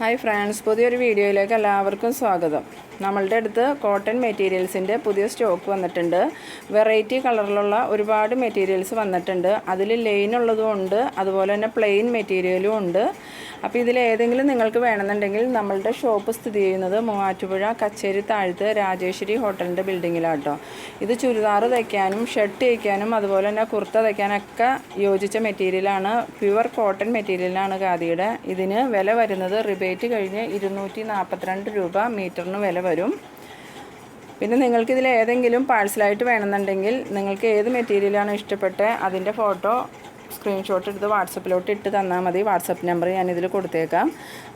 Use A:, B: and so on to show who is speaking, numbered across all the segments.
A: Hi friends പുതിയൊരു വീഡിയോയിലേക്ക് എല്ലാവർക്കും സ്വാഗതം. നമ്മളുടെ അടുത്ത് കോട്ടൺ മെറ്റീരിയൽസിന്റെ പുതിയ സ്റ്റോക്ക് വന്നിട്ടുണ്ട്. വെറൈറ്റി കളറിലുള്ള ഒരുപാട് മെറ്റീരിയൽസ് വന്നിട്ടുണ്ട്. അതിൽ ലൈൻ ഉള്ളതും ഉണ്ട്. അതുപോലെ തന്നെ പ്ലെയിൻ മെറ്റീരിയലും ഉണ്ട്. അപ്പോൾ ഇതിൽ ഏതെങ്കിലും നിങ്ങൾക്ക് വേണമെന്നുണ്ടെങ്കിൽ നമ്മളുടെ ഷോപ്പ് സ്ഥിതി ചെയ്യുന്നത് മൂവാറ്റുപുഴ കച്ചേരി താഴത്ത് രാജേശ്വരി ഹോട്ടലിന്റെ ബിൽഡിങ്ങിലാട്ടോ ഇത് ചുരിദാർ തയ്ക്കാനും ഷർട്ട് തയ്ക്കാനും അതുപോലെ തന്നെ കുർത്ത തയ്ക്കാനൊക്കെ യോജിച്ച മെറ്റീരിയലാണ് പ്യുവർ കോട്ടൺ മെറ്റീരിയലാണ് ഖാദിയുടെ. ഇതിന് വില വരുന്നത് റിബേറ്റ് കഴിഞ്ഞ് ഇരുന്നൂറ്റി നാൽപ്പത്തിരണ്ട് രൂപ മീറ്ററിന് വില വരും. പിന്നെ നിങ്ങൾക്ക് ഇതിൽ ഏതെങ്കിലും പാഴ്സലായിട്ട് വേണമെന്നുണ്ടെങ്കിൽ നിങ്ങൾക്ക് ഏത് മെറ്റീരിയലാണ് ഇഷ്ടപ്പെട്ടത് അതിന്റെ ഫോട്ടോ സ്ക്രീൻഷോട്ട് എടുത്ത് വാട്സപ്പിലോട്ട് ഇട്ട് തന്നാൽ മതി. വാട്സപ്പ് നമ്പർ ഞാനിതിൽ കൊടുത്തേക്കാം.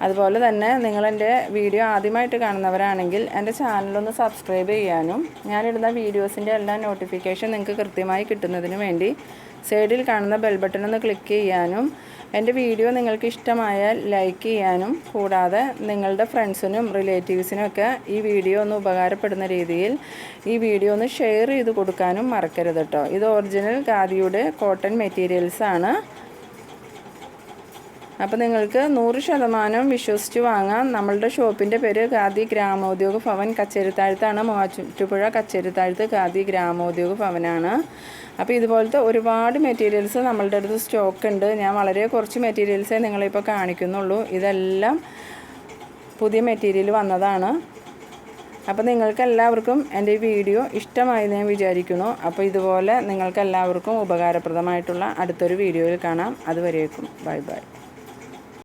A: അതുപോലെ തന്നെ നിങ്ങളെന്റെ വീഡിയോ ആദ്യമായിട്ട് കാണുന്നവരാണെങ്കിൽ എന്റെ ചാനലൊന്ന് സബ്സ്ക്രൈബ് ചെയ്യാനും ഞാനിടുന്ന വീഡിയോസിന്റെ എല്ലാ നോട്ടിഫിക്കേഷൻ നിങ്ങൾക്ക് കൃത്യമായി കിട്ടുന്നതിന് വേണ്ടി സൈഡിൽ കാണുന്ന ബെൽ ബട്ടൺ ഒന്ന് ക്ലിക്ക് ചെയ്യാനും എന്റെ വീഡിയോ നിങ്ങൾക്ക് ഇഷ്ടമായാൽ ലൈക്ക് ചെയ്യാനും കൂടാതെ നിങ്ങളുടെ ഫ്രണ്ട്സിനും റിലേറ്റീവ്സിനും ഒക്കെ ഈ വീഡിയോ ഒന്ന് ഉപകാരപ്പെടുന്ന രീതിയിൽ ഈ വീഡിയോ ഒന്ന് ഷെയർ ചെയ്ത് കൊടുക്കാനും മറക്കരുത് കേട്ടോ. ഇത് ഒറിജിനൽ ഖാദിയുടെ കോട്ടൺ മെറ്റീരിയൽസാണ്. അപ്പോൾ നിങ്ങൾക്ക് നൂറ് ശതമാനം വിശ്വസിച്ച് വാങ്ങാം. നമ്മളുടെ ഷോപ്പിന്റെ പേര് ഖാദി ഗ്രാമോദ്യോഗ ഭവൻ കച്ചേരിത്താഴത്താണ്. മൂവാറ്റുപുഴ കച്ചേരിത്താഴത്ത് ഖാദി ഗ്രാമോദ്യോഗ ഭവനാണ്. അപ്പോൾ ഇതുപോലത്തെ ഒരുപാട് മെറ്റീരിയൽസ് നമ്മളുടെ അടുത്ത് സ്റ്റോക്ക് ഉണ്ട്. ഞാൻ വളരെ കുറച്ച് മെറ്റീരിയൽസേ നിങ്ങളിപ്പോൾ കാണിക്കുന്നുള്ളൂ. ഇതെല്ലാം പുതിയ മെറ്റീരിയൽ വന്നതാണ്. അപ്പോൾ നിങ്ങൾക്ക് എല്ലാവർക്കും എന്റെ ഈ വീഡിയോ ഇഷ്ടമായി ഞാൻ വിചാരിക്കുന്നു. അപ്പോൾ ഇതുപോലെ നിങ്ങൾക്ക് എല്ലാവർക്കും ഉപകാരപ്രദമായിട്ടുള്ള അടുത്തൊരു വീഡിയോയിൽ കാണാം. അതുവരേക്കും. Bye bye.